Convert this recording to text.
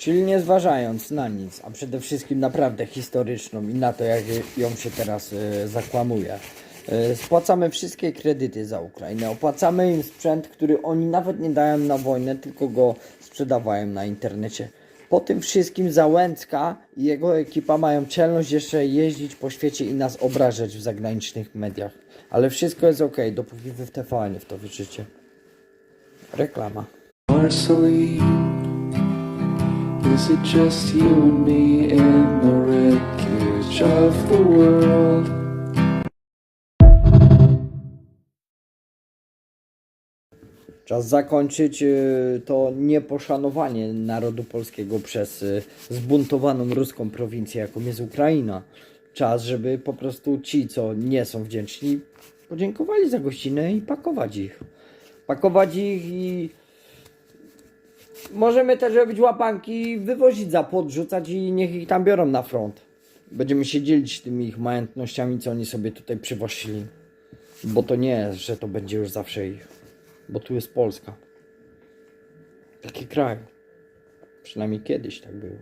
Czyli nie zważając na nic, a przede wszystkim naprawdę historyczną i na to, jak ją się teraz e, zakłamuje. E, spłacamy wszystkie kredyty za Ukrainę, opłacamy im sprzęt, który oni nawet nie dają na wojnę, tylko go sprzedawają na internecie. Po tym wszystkim Załęcka i jego ekipa mają czelność jeszcze jeździć po świecie i nas obrażać w zagranicznych mediach. Ale wszystko jest ok, dopóki wy w TVN w to wierzycie. Reklama. Marceline, is it just you and me in the wreckage of the world? Czas zakończyć y, to nieposzanowanie narodu polskiego przez y, zbuntowaną ruską prowincję, jaką jest Ukraina. Czas, żeby po prostu ci, co nie są wdzięczni, podziękowali za gościnę i pakować ich. Pakować ich i możemy też robić łapanki, wywozić za i niech ich tam biorą na front. Będziemy się dzielić tymi ich majątnościami, co oni sobie tutaj przywozili. Bo to nie jest, że to będzie już zawsze ich. Bo tu jest Polska. Taki kraj. Przynajmniej kiedyś tak było.